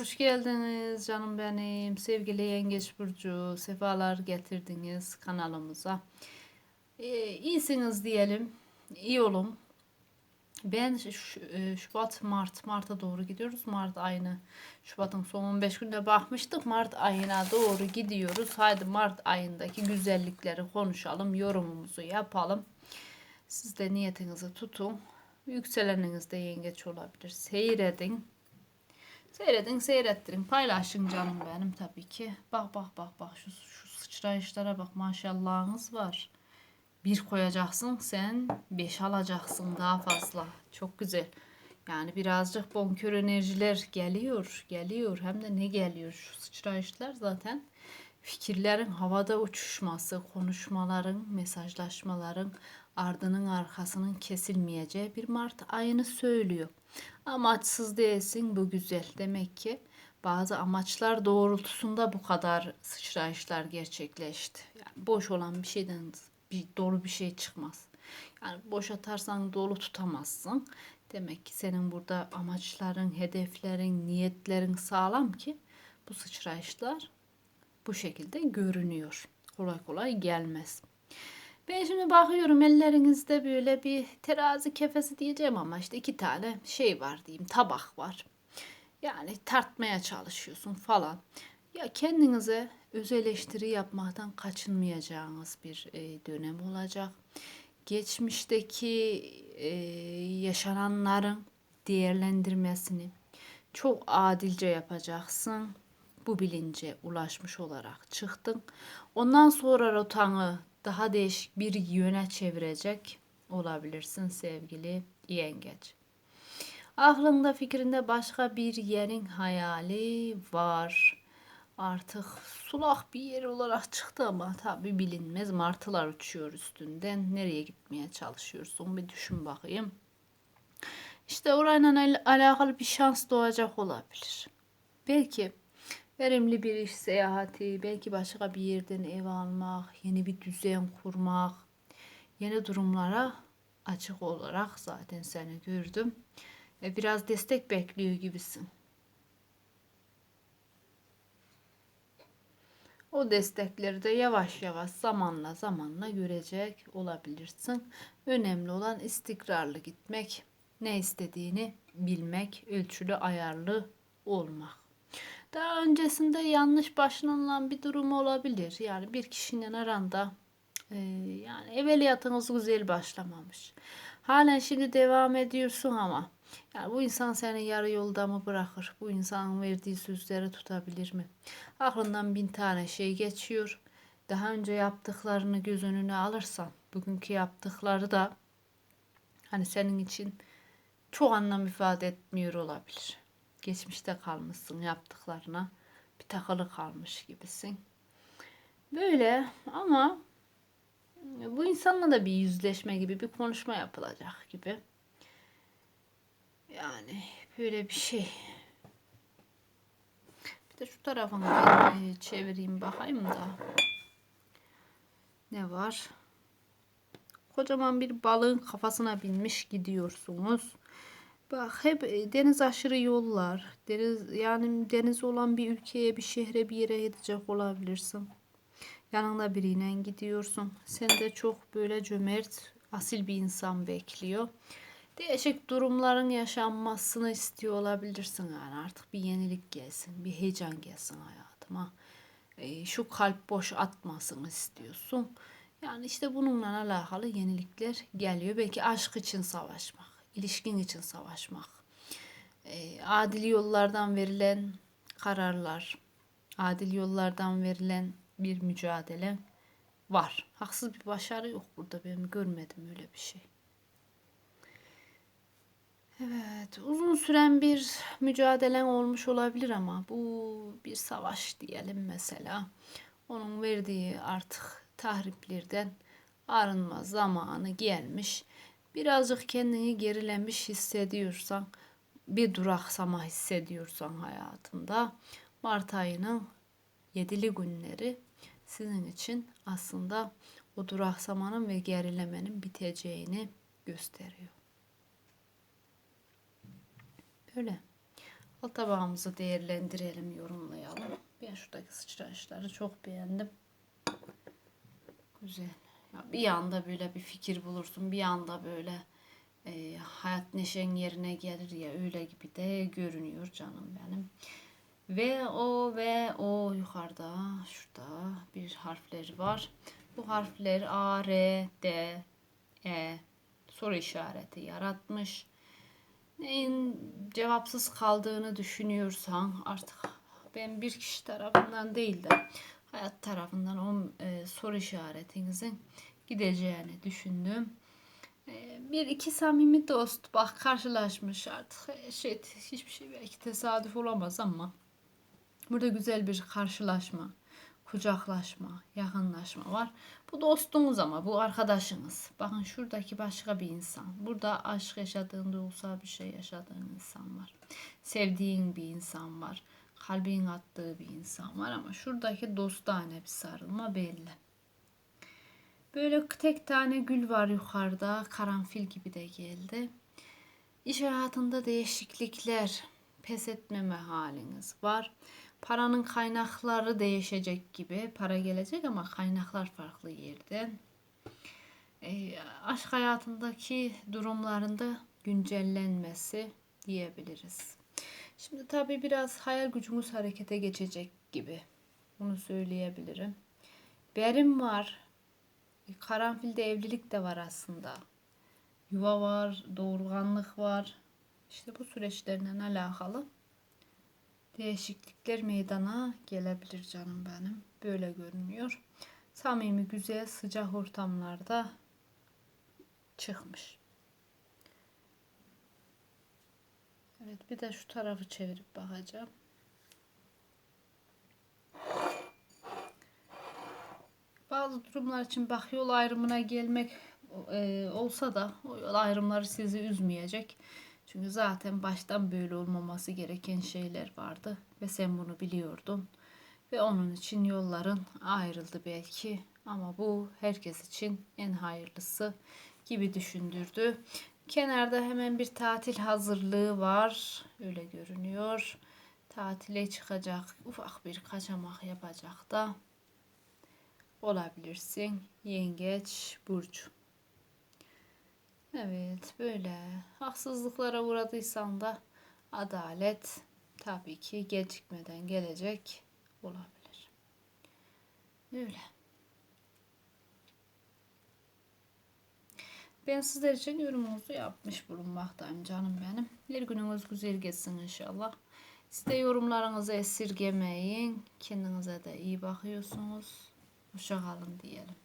Hoş geldiniz canım benim. Sevgili Yengeç Burcu. Sefalar getirdiniz kanalımıza. Ee, iyisiniz diyelim. İyi olun. Ben e, Şubat, Mart, Mart'a doğru gidiyoruz. Mart ayını, Şubat'ın son 15 günde bakmıştık. Mart ayına doğru gidiyoruz. Haydi Mart ayındaki güzellikleri konuşalım, yorumumuzu yapalım. Siz de niyetinizi tutun. Yükseleniniz de yengeç olabilir. Seyredin. Seyredin, seyrettirin. Paylaşın canım benim tabii ki. Bak bak bak bak şu, şu sıçrayışlara bak maşallahınız var. Bir koyacaksın sen beş alacaksın daha fazla. Çok güzel. Yani birazcık bonkör enerjiler geliyor, geliyor. Hem de ne geliyor şu sıçrayışlar zaten fikirlerin havada uçuşması, konuşmaların, mesajlaşmaların ardının arkasının kesilmeyeceği bir Mart ayını söylüyor. Amaçsız değilsin bu güzel. Demek ki bazı amaçlar doğrultusunda bu kadar sıçrayışlar gerçekleşti. Yani boş olan bir şeyden bir dolu bir şey çıkmaz. Yani boş atarsan dolu tutamazsın. Demek ki senin burada amaçların, hedeflerin, niyetlerin sağlam ki bu sıçrayışlar bu şekilde görünüyor. Kolay kolay gelmez. Ben şimdi bakıyorum ellerinizde böyle bir terazi kefesi diyeceğim ama işte iki tane şey var diyeyim tabak var. Yani tartmaya çalışıyorsun falan. Ya kendinize öz eleştiri yapmaktan kaçınmayacağınız bir e, dönem olacak. Geçmişteki e, yaşananların değerlendirmesini çok adilce yapacaksın. Bu bilince ulaşmış olarak çıktın. Ondan sonra rotanı daha değişik bir yöne çevirecek olabilirsin sevgili yengeç. Aklında fikrinde başka bir yerin hayali var. Artık sulak bir yer olarak çıktı ama tabi bilinmez. Martılar uçuyor üstünden. Nereye gitmeye çalışıyorsun bir düşün bakayım. İşte orayla al- alakalı bir şans doğacak olabilir. Belki verimli bir iş seyahati, belki başka bir yerden ev almak, yeni bir düzen kurmak, yeni durumlara açık olarak zaten seni gördüm. Ve biraz destek bekliyor gibisin. O destekleri de yavaş yavaş zamanla zamanla görecek olabilirsin. Önemli olan istikrarlı gitmek, ne istediğini bilmek, ölçülü ayarlı olmak. Daha öncesinde yanlış başlanılan bir durum olabilir. Yani bir kişinin aranda e, yani evveliyatınız güzel başlamamış. Halen şimdi devam ediyorsun ama yani bu insan seni yarı yolda mı bırakır? Bu insanın verdiği sözleri tutabilir mi? Aklından bin tane şey geçiyor. Daha önce yaptıklarını göz önüne alırsan, bugünkü yaptıkları da hani senin için çok anlam ifade etmiyor olabilir. Geçmişte kalmışsın yaptıklarına bir takılı kalmış gibisin. Böyle ama bu insanla da bir yüzleşme gibi bir konuşma yapılacak gibi. Yani böyle bir şey. Bir de şu tarafını e, çevireyim bakayım da. Ne var? Kocaman bir balığın kafasına binmiş gidiyorsunuz. Bak hep e, deniz aşırı yollar. Deniz yani deniz olan bir ülkeye, bir şehre, bir yere gidecek olabilirsin. Yanında biriyle gidiyorsun. Sen de çok böyle cömert, asil bir insan bekliyor. Değişik durumların yaşanmasını istiyor olabilirsin yani artık bir yenilik gelsin, bir heyecan gelsin hayatıma. E, şu kalp boş atmasını istiyorsun. Yani işte bununla alakalı yenilikler geliyor. Belki aşk için savaşmak, ilişkin için savaşmak. E, adil yollardan verilen kararlar, adil yollardan verilen bir mücadele var. Haksız bir başarı yok burada. Ben görmedim öyle bir şey. Evet, uzun süren bir mücadelen olmuş olabilir ama bu bir savaş diyelim mesela. Onun verdiği artık tahriplerden arınma zamanı gelmiş. Birazcık kendini gerilemiş hissediyorsan, bir duraksama hissediyorsan hayatında Mart ayının yedili günleri sizin için aslında o duraksamanın ve gerilemenin biteceğini gösteriyor. Öyle. Fal tabağımızı değerlendirelim, yorumlayalım. Ben şuradaki sıçrayışları çok beğendim. Güzel. Bir anda böyle bir fikir bulursun. Bir anda böyle e, hayat neşen yerine gelir ya öyle gibi de görünüyor canım benim. Ve o ve o yukarıda şurada bir harfleri var. Bu harfler A, R, D, E soru işareti yaratmış. Neyin cevapsız kaldığını düşünüyorsan artık ben bir kişi tarafından değil de hayat tarafından o e, soru işaretinizin gideceğini düşündüm. E, bir iki samimi dost bak karşılaşmış artık e, şey hiçbir şey belki tesadüf olamaz ama burada güzel bir karşılaşma, kucaklaşma, yakınlaşma var. Bu dostunuz ama bu arkadaşınız. Bakın şuradaki başka bir insan. Burada aşk yaşadığın, duygusal bir şey yaşadığın insan var. Sevdiğin bir insan var. Kalbin attığı bir insan var ama şuradaki dostane bir sarılma belli. Böyle tek tane gül var yukarıda. Karanfil gibi de geldi. İş hayatında değişiklikler, pes etmeme haliniz var. Paranın kaynakları değişecek gibi. Para gelecek ama kaynaklar farklı yerden. E, aşk hayatındaki durumlarında güncellenmesi diyebiliriz. Şimdi tabii biraz hayal gücümüz harekete geçecek gibi. Bunu söyleyebilirim. Berim var. E, Karanfilde evlilik de var aslında. Yuva var, doğurganlık var. İşte bu süreçlerle alakalı değişiklikler meydana gelebilir canım benim. Böyle görünüyor. Samimi, güzel, sıcak ortamlarda çıkmış. Evet bir de şu tarafı çevirip bakacağım. Bazı durumlar için bak yol ayrımına gelmek e, olsa da o yol ayrımları sizi üzmeyecek. Çünkü zaten baştan böyle olmaması gereken şeyler vardı ve sen bunu biliyordun. Ve onun için yolların ayrıldı belki ama bu herkes için en hayırlısı gibi düşündürdü. Kenarda hemen bir tatil hazırlığı var. Öyle görünüyor. Tatile çıkacak. Ufak bir kaçamak yapacak da olabilirsin. Yengeç Burcu. Evet böyle haksızlıklara uğradıysan da adalet tabii ki gecikmeden gelecek olabilir. Öyle. Ben sizler için yorumunuzu yapmış bulunmaktayım canım benim. Bir gününüz güzel geçsin inşallah. Siz de yorumlarınızı esirgemeyin. Kendinize de iyi bakıyorsunuz. Hoşça kalın diyelim.